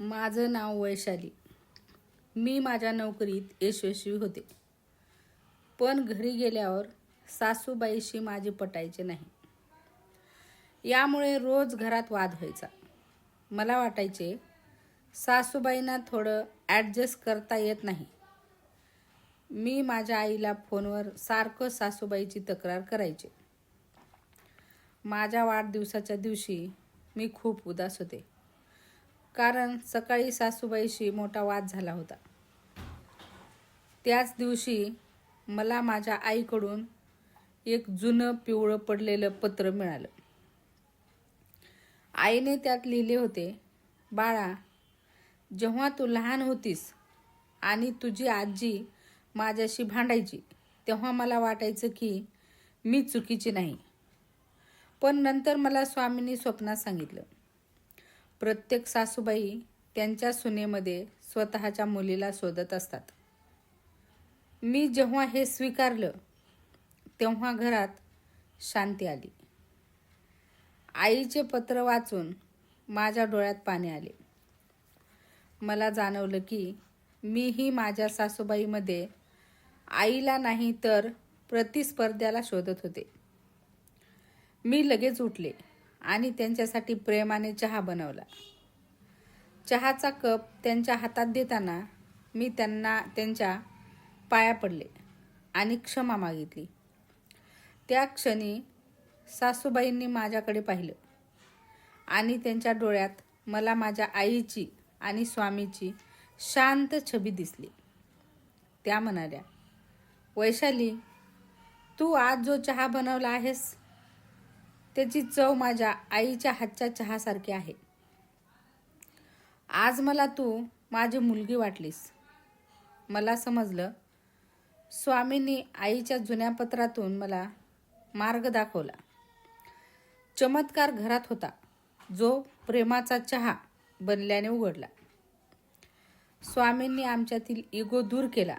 माझं नाव वैशाली. मी माझ्या नोकरीत यशस्वी होते. पण घरी गेल्यावर सासूबाईशी माझे पटायचे नाही. यामुळे रोज घरात वाद व्हायचा. मला वाटायचे सासूबाईंना थोडं ॲडजस्ट करता येत नाही. मी माझ्या आईला फोनवर सारखं सासूबाईची तक्रार करायचे. माझ्या वाढदिवसाच्या दिवशी मी खूप उदास होते. कारण सकाळी सासूबाईशी मोठा वाद झाला होता. त्याच दिवशी मला माझ्या आईकडून एक जुनं पिवळं पडलेलं पत्र मिळालं. आईने त्यात लिहिले होते बाळा जेव्हा तू लहान होतीस आणि तुझी आजी माझ्याशी भांडायची तेव्हा मला वाटायचं की मी चुकीची नाही. पण नंतर मला स्वामींनी स्वप्नात सांगितलं. प्रत्येक सासूबाई त्यांच्या सुनेमध्ये स्वतःच्या मुलीला शोधत असतात. मी जेव्हा हे स्वीकारलं तेव्हा घरात शांती आली. आईचे पत्र वाचून माझ्या डोळ्यात पाणी आले. मला जाणवलं की मीही माझ्या सासूबाईमध्ये आईला नाही तर प्रतिस्पर्ध्याला शोधत होते. मी लगेच उठले. आणि त्यांच्यासाठी प्रेमाने चहा बनवला. चहाचा कप त्यांच्या हातात देताना मी त्यांना त्यांच्या पाया पडले आणि क्षमा मागितली. त्या क्षणी सासूबाईंनी माझ्याकडे पाहिलं आणि त्यांच्या डोळ्यात मला माझ्या आईची आणि स्वामीची शांत छबी दिसली. त्या म्हणाल्या वैशाली तू आज जो चहा बनवला आहेस त्याची चव माझ्या आईच्या हातच्या चहासारखी आहे. आज मला तू माझी मुलगी वाटलीस. मला समजलं. स्वामींनी आईच्या जुन्या पत्रातून मला मार्ग दाखवला. चमत्कार घरात होता. जो प्रेमाचा चहा बनल्याने उघडला. स्वामींनी आमच्यातील इगो दूर केला.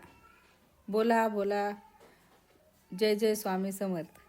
बोला बोला. जय जय स्वामी समर्थ.